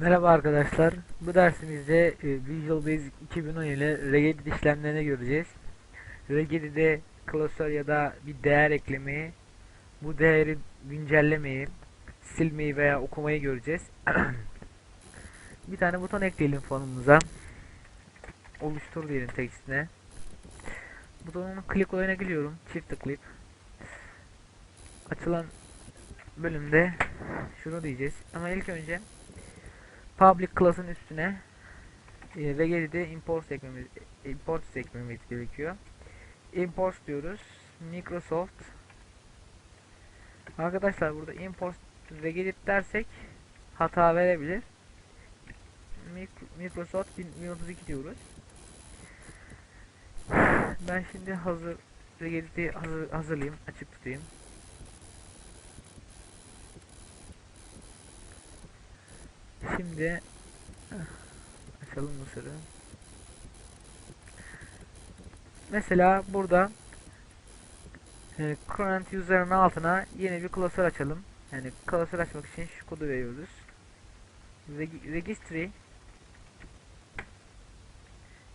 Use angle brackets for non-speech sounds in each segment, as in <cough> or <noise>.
Merhaba arkadaşlar. Bu dersimizde e, Visual Basic 2010 ile regedit işlemlerini göreceğiz. Regedit'e klasör ya da bir değer eklemeyi, bu değeri güncellemeyi, silmeyi veya okumayı göreceğiz. <clears throat> bir tane buton ekleyelim fonumuza. Oluştur diyelim tekstine. Butonun click olayına geliyorum. Çift tıklayıp açılan bölümde şunu diyeceğiz. Ama ilk önce public class'ın üstüne e, Regedit'e import sekmemiz import sekmemiz gerekiyor. Import diyoruz. Microsoft Arkadaşlar burada import Regedit dersek hata verebilir. Mic- Microsoft 1032 diyoruz. Ben şimdi hazır Regedit'i hazır, hazırlayayım, açık tutayım. Şimdi eh, açalım Mısır'ı. Mesela burada e, current user'ın altına yeni bir klasör açalım. Yani klasör açmak için şu kodu veriyoruz. Reg- registry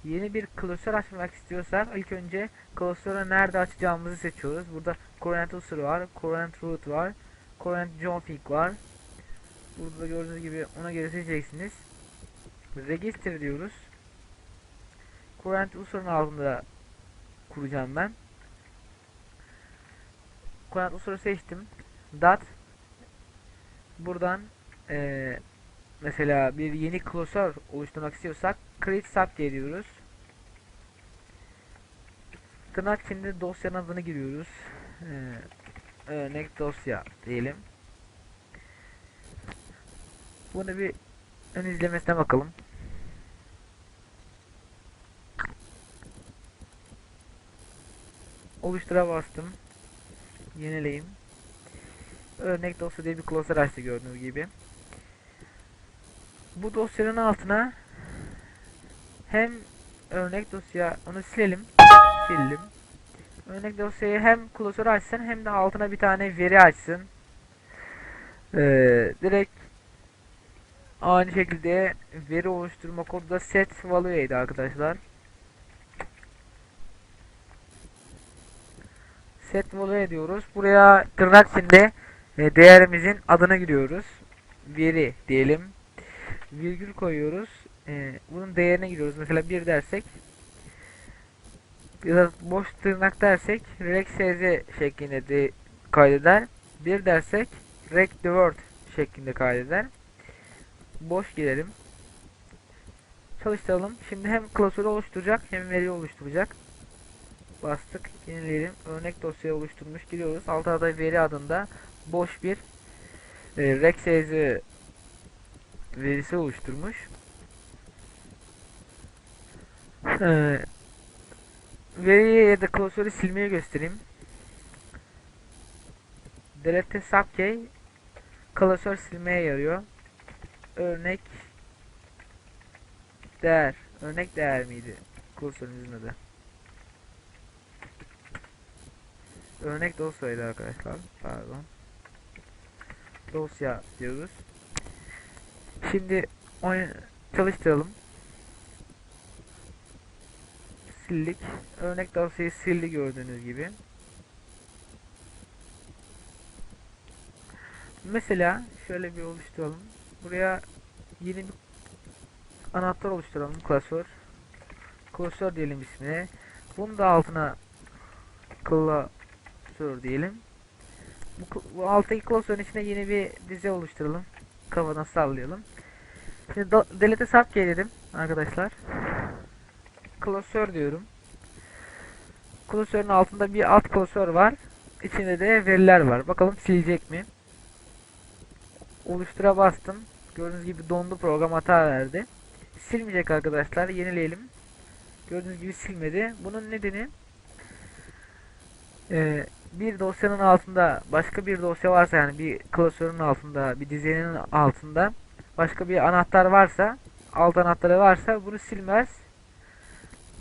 Yeni bir klasör açmak istiyorsak ilk önce klasörü nerede açacağımızı seçiyoruz. Burada current user var, current root var, current config var. Burada gördüğünüz gibi ona göre seçeceksiniz. Register diyoruz. Current user'ın altında kuracağım ben. Current user'ı seçtim. Dot buradan eee, mesela bir yeni klasör oluşturmak istiyorsak create sub diye diyoruz. Tırnak içinde dosyanın adını giriyoruz. Eee, örnek dosya diyelim. Bunu bir ön izlemesine bakalım. Oluştura bastım. Yenileyim. Örnek dosya diye bir klasör açtı gördüğünüz gibi. Bu dosyanın altına hem örnek dosya onu silelim. Sildim. Örnek dosyayı hem klasör açsın hem de altına bir tane veri açsın. Ee, direkt Aynı şekilde veri oluşturma kodu da set value'ydi arkadaşlar. Set value diyoruz. Buraya tırnak içinde e, değerimizin adını giriyoruz. Veri diyelim. Virgül koyuyoruz. E, bunun değerine giriyoruz. Mesela 1 dersek ya da boş tırnak dersek rec.sz şeklinde de kaydeder. 1 dersek rec the word şeklinde kaydeder boş girelim. Çalıştıralım. Şimdi hem klasörü oluşturacak hem veri oluşturacak. Bastık. Yenileyelim. Örnek dosyayı oluşturmuş. Giriyoruz. Altta da veri adında boş bir e, rec.sz verisi oluşturmuş. E, veriyi ya da klasörü silmeyi göstereyim. Delete subkey klasör silmeye yarıyor örnek değer. Örnek değer miydi? Kursörümüzün adı. Örnek dosyaydı arkadaşlar. Pardon. Dosya diyoruz. Şimdi çalıştıralım. Sildik. Örnek dosyayı sildi gördüğünüz gibi. Mesela şöyle bir oluşturalım. Buraya yeni bir anahtar oluşturalım. Klasör. Klasör diyelim ismine. Bunu da altına klasör diyelim. Bu, bu alttaki klasörün içine yeni bir dizi oluşturalım. Kafadan sallayalım. Şimdi delete subkey dedim arkadaşlar. Klasör diyorum. Klasörün altında bir alt klasör var. İçinde de veriler var. Bakalım silecek mi? Oluştura bastım. Gördüğünüz gibi dondu program hata verdi. Silmeyecek arkadaşlar. Yenileyelim. Gördüğünüz gibi silmedi. Bunun nedeni e, bir dosyanın altında başka bir dosya varsa yani bir klasörün altında bir dizinin altında başka bir anahtar varsa alt anahtarı varsa bunu silmez.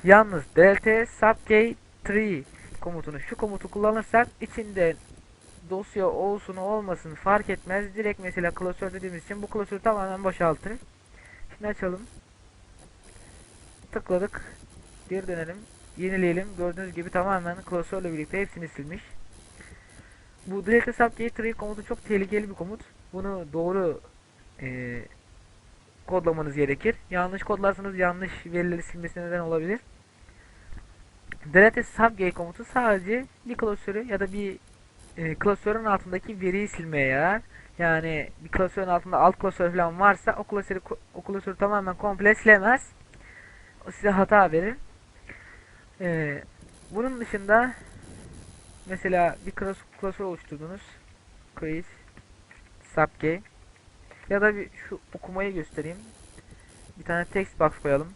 Yalnız delta subkey 3 komutunu şu komutu kullanırsak içinde dosya olsun olmasın fark etmez. Direkt mesela klasör dediğimiz için bu klasörü tamamen boşaltır. Şimdi açalım. Tıkladık. Geri dönelim. Yenileyelim. Gördüğünüz gibi tamamen klasörle birlikte hepsini silmiş. Bu delete subgate komutu çok tehlikeli bir komut. Bunu doğru e, kodlamanız gerekir. Yanlış kodlarsanız yanlış verileri silmesine neden olabilir. Delete subgate komutu sadece bir klasörü ya da bir e, klasörün altındaki veriyi silmeye yarar. Yani bir klasörün altında alt klasör falan varsa o klasörü, o klasörü tamamen komple silemez. O size hata verir. E, bunun dışında mesela bir klas klasör oluşturdunuz. Create subgate ya da bir şu okumayı göstereyim. Bir tane text box koyalım.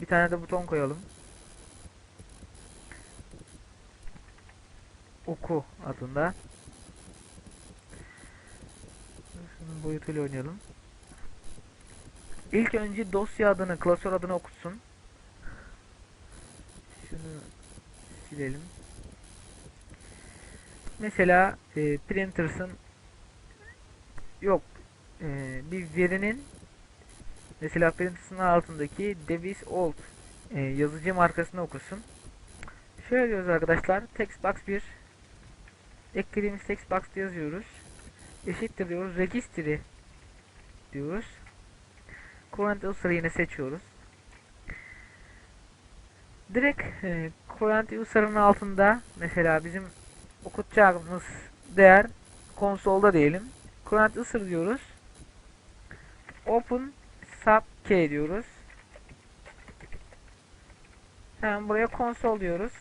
Bir tane de buton koyalım. Oku adında. Şunun boyutuyla oynayalım. İlk önce dosya adını, klasör adını okutsun. Şunu silelim. Mesela e, printers'ın yok e, bir verinin mesela printers'ın altındaki Davis Old e, yazıcı markasını okusun. Şöyle diyoruz arkadaşlar. Text box 1 eklediğimiz text box yazıyoruz. Eşittir diyoruz. Registry diyoruz. Current user'ı yine seçiyoruz. Direkt e, current user'ın altında mesela bizim okutacağımız değer konsolda diyelim. Current user diyoruz. Open sub key diyoruz. Hemen buraya konsol diyoruz.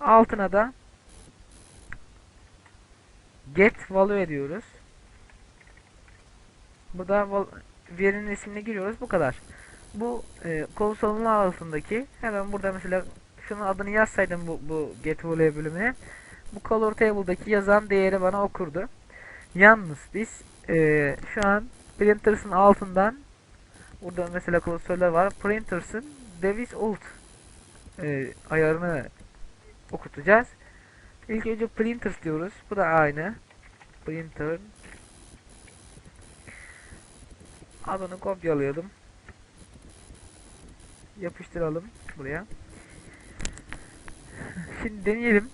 Altına da get value diyoruz. Burada val verinin ismini giriyoruz. Bu kadar. Bu e, konsolun altındaki hemen burada mesela şunun adını yazsaydım bu, bu get value bölümüne bu color table'daki yazan değeri bana okurdu. Yalnız biz e, şu an printers'ın altından burada mesela klasörler var. Printers'ın Davis Old e, ayarını okutacağız. İlk önce printers diyoruz. Bu da aynı. Printer adını kopyalayalım. Yapıştıralım buraya. Şimdi deneyelim.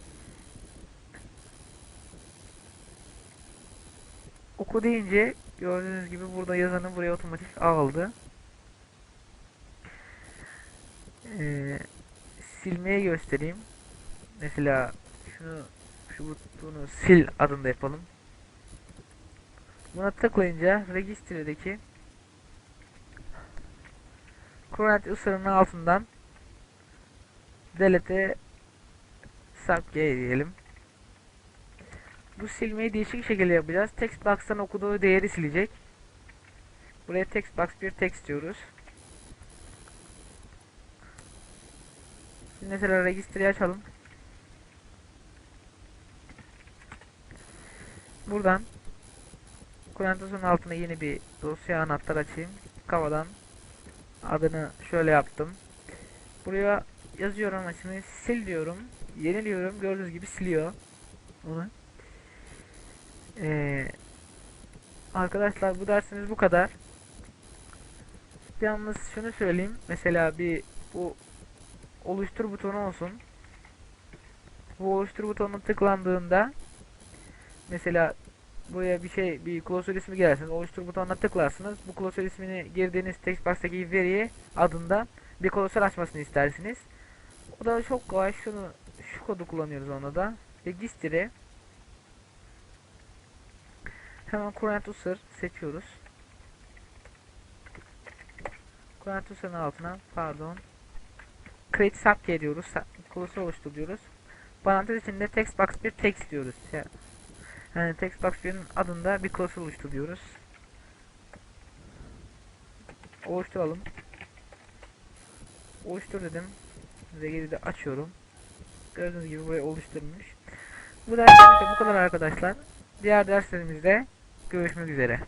Oku deyince gördüğünüz gibi burada yazanı buraya otomatik aldı. Ee, silmeye göstereyim. Mesela şunu şu butonu sil adında yapalım. Buna tıklayınca registre'deki current user'ın altından delete subgate diyelim. Bu silmeyi değişik şekilde yapacağız. Text box'tan okuduğu değeri silecek. Buraya text box bir text diyoruz. Şimdi mesela registre'yi açalım. Buradan Kurantos'un altına yeni bir dosya anahtar açayım. Kavadan adını şöyle yaptım. Buraya yazıyorum ismini sil diyorum. Yeniliyorum. Gördüğünüz gibi siliyor. Onu. Ee, arkadaşlar bu dersimiz bu kadar. Yalnız şunu söyleyeyim. Mesela bir bu oluştur butonu olsun. Bu oluştur butonuna tıklandığında mesela buraya bir şey bir klasör ismi gelirsiniz. Oluştur butonuna tıklarsınız. Bu klasör ismini girdiğiniz text box'taki veriyi adında bir klasör açmasını istersiniz. O da çok kolay. Şunu şu kodu kullanıyoruz onda da. Registry Hemen current user seçiyoruz. Current user'ın altına pardon create subkey diyoruz. Klasör oluştur diyoruz. Parantez içinde text box bir text diyoruz. Yani text box 1'in adında bir klasör oluştur diyoruz. Oluşturalım. Oluştur dedim. Ve de açıyorum. Gördüğünüz gibi burayı oluşturmuş. Bu derslerimizde bu kadar arkadaşlar. Diğer derslerimizde görüşmek üzere.